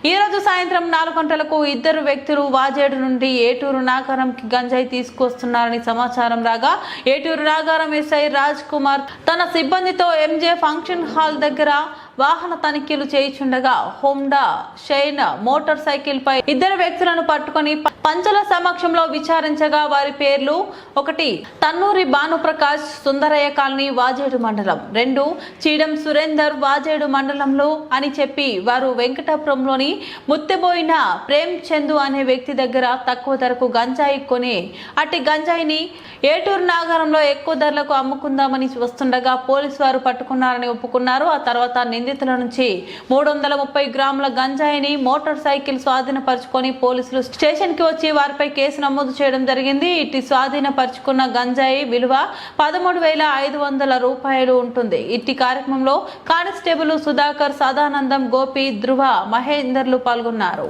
ఈ రోజు సాయంత్రం నాలుగు గంటలకు ఇద్దరు వ్యక్తులు వాజేడు నుండి ఏటూరు నాగారంకి గంజాయి తీసుకొస్తున్నారని సమాచారం రాగా ఏటూరు నాగారం ఎస్ఐ రాజ్ కుమార్ తన సిబ్బందితో ఎంజే ఫంక్షన్ హాల్ దగ్గర వాహన తనిఖీలు చేయిచుండగా హోండా షైన్ మోటార్ సైకిల్ పై ఇద్దరు వ్యక్తులను పట్టుకొని పంచల సమక్షంలో విచారించగా వారి పేర్లు ఒకటి తన్నూరి భానుప్రకాష్ సుందరయ్య కాలనీ వాజేడు మండలం. రెండు చీడం సురేందర్ వాజేడు మండలంలో అని చెప్పి వారు వెంకటాపురంలోని ముత్తెబోయిన ప్రేమ్ చందు అనే వ్యక్తి దగ్గర తక్కువ ధరకు గంజాయి కొని అట్టి గంజాయిని ఏటూరు నాగారంలో ఎక్కువ ధరలకు అమ్ముకుందామని వస్తుండగా పోలీసు వారు పట్టుకున్నారని ఒప్పుకున్నారు. ఆ తర్వాత నిందితుల నుంచి మూడు వందల ముప్పై గ్రాముల గంజాయిని మోటార్ సైకిల్ స్వాధీనపరుచుకొని పోలీసులు స్టేషన్కి వచ్చి వారిపై కేసు నమోదు చేయడం జరిగింది. ఇట్టి స్వాధీనపరుచుకున్న గంజాయి విలువ పదమూడు వేల ఐదు వందల రూపాయలు ఉంటుంది. ఇట్టి కార్యక్రమంలో కానిస్టేబుల్ సుధాకర్ సదానందం గోపి ధృవ మహేందర్లు పాల్గొన్నారు.